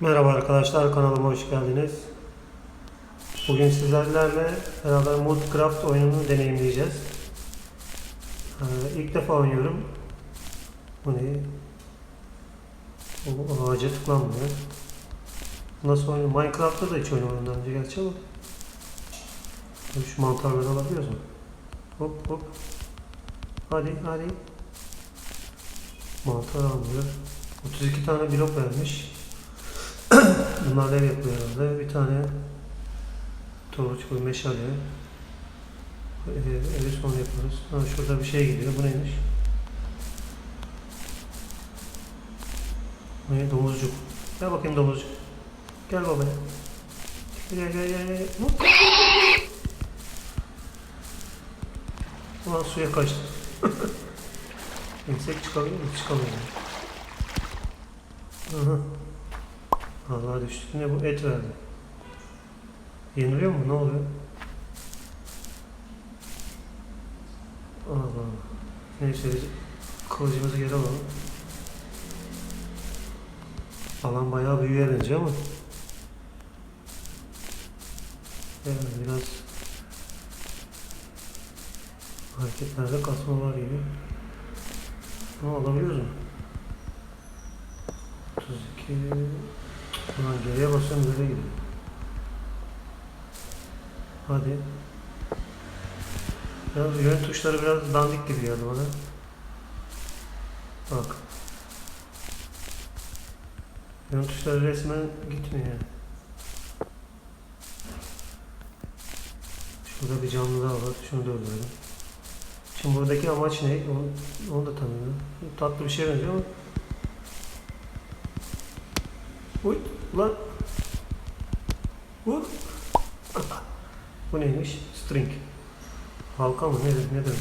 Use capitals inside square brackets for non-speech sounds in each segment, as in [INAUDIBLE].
Merhaba arkadaşlar kanalıma hoş geldiniz. Bugün sizlerle beraber Modcraft oyununu deneyimleyeceğiz. Ee, ilk defa oynuyorum. Bu ne? Bu ağaca tıklanmıyor. Nasıl oynuyor? Minecraft'ta da hiç oynamadım daha önce gerçi ama. Şu mantarları alabiliyoruz mu? Hop hop. Hadi hadi. Mantar almıyor. 32 tane blok vermiş. Bunlar ev yapıyor herhalde. Bir tane torç koy, meşale. Evi, evi son yaparız. Ha, şurada bir şey geliyor. Bu neymiş? Ne? Domuzcuk. Gel bakayım domuzcuk. Gel babaya. Gel gel gel gel. Ulan suya kaçtı. [LAUGHS] İnsek çıkabilir mi? Çıkamıyor. Aha. Allah düştü. Ne bu? Et verdi. Yeniliyor mu? Ne oluyor? Allah Allah. Neyse biz kılıcımızı geri alalım. Alan bayağı büyüye benziyor ama. Yani biraz hareketlerde kasma var gibi. Ne alabiliyoruz mu? 32 Ulan geriye basıyorum böyle gidiyor. Hadi. Ya yön tuşları biraz dandik gibi geldi bana. Bak. Yön tuşları resmen gitmiyor. Şurada bir canlı daha var. Şunu da öldürelim. Şimdi buradaki amaç ne? Onu, onu da tanıyorum. Tatlı bir şey benziyor ama Uy, lan. Vur. Bu neymiş? String. Halka mı? Ne, ne demek?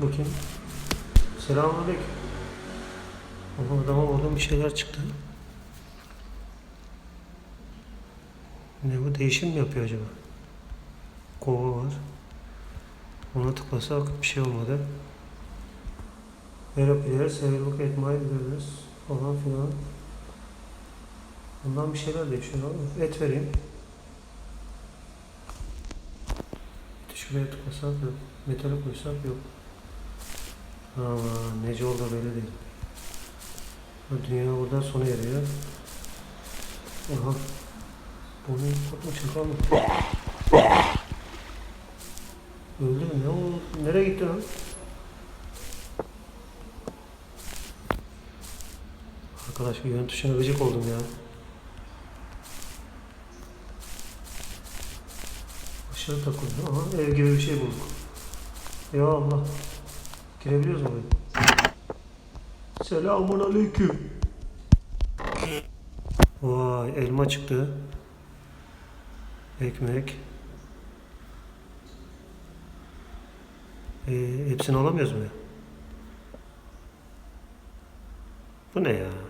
Bu kim? Selamünaleyküm. Ama adama vurdum bir şeyler çıktı. Ne bu? Değişim mi yapıyor acaba? Kova var. Ona tıklasak bir şey olmadı. Hello players, have look at my videos falan filan. Bundan bir şeyler değişiyor ama et vereyim. Eti şuraya tıklasak yok. Metale koysak yok. Ama nece oldu belli değil. Dünya burada sona eriyor. Aha. Bunu korkma çakal mı? Öldü mü? Ne oldu? Nereye gitti lan? Arkadaş yön tuşuna gıcık oldum ya. Aşağı takıldı. Aha ev gibi bir şey bulduk. Ya Allah. Girebiliyoruz mu buraya? Selamun aleyküm. Vay elma çıktı. Ekmek. Ee, hepsini alamıyoruz mu? Bu ne ya?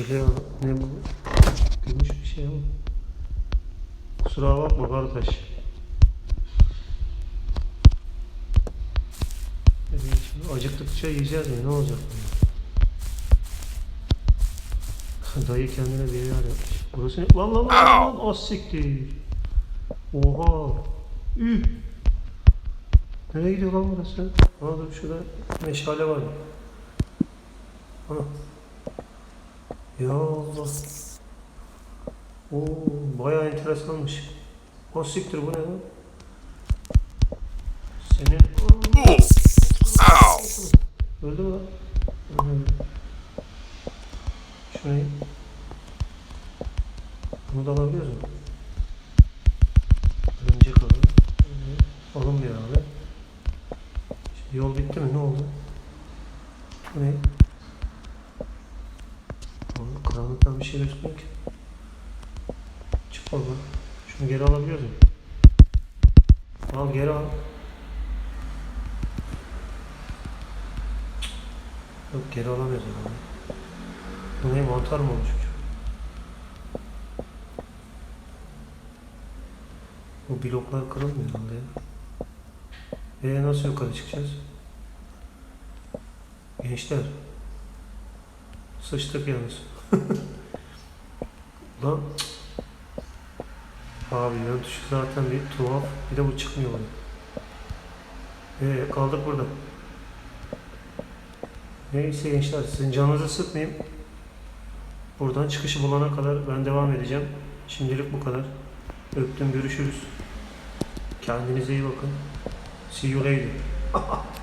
Çeliğe ne bu? Gümüş bir şey ama. Kusura bakma kardeş. Evet, acıktıkça yiyeceğiz mi? Ne olacak? [LAUGHS] Dayı kendine bir yer yapmış. Burası ne? Lan lan lan lan az siktir. Oha. Üh. Nereye gidiyor lan burası? Ha dur şurada meşale var. Ha. Ya Allah. Oo, bayağı enteresanmış. O siktir bu ne lan? Senin... Öldü mü lan? Şurayı... Bunu da alabiliyoruz mu? Örümcek alalım. Alınmıyor abi. Şimdi yol bitti mi? Ne oldu? Bu ne? Karanlıktan bir şey gözükmüyor ki. Çık baba. Şunu geri alabiliyor muyum? Al geri al. Yok geri alamıyoruz herhalde. Bu ne mantar mı olmuş? Bu bloklar kırılmıyor herhalde ya. Ee nasıl yukarı çıkacağız? Gençler. Sıçtık yalnız. Lan. Abi tuşu zaten bir tuhaf. Bir de bu çıkmıyor bana. Ee, kaldık burada. Neyse gençler sizin canınızı sıkmayayım. Buradan çıkışı bulana kadar ben devam edeceğim. Şimdilik bu kadar. Öptüm görüşürüz. Kendinize iyi bakın. See you later. [LAUGHS]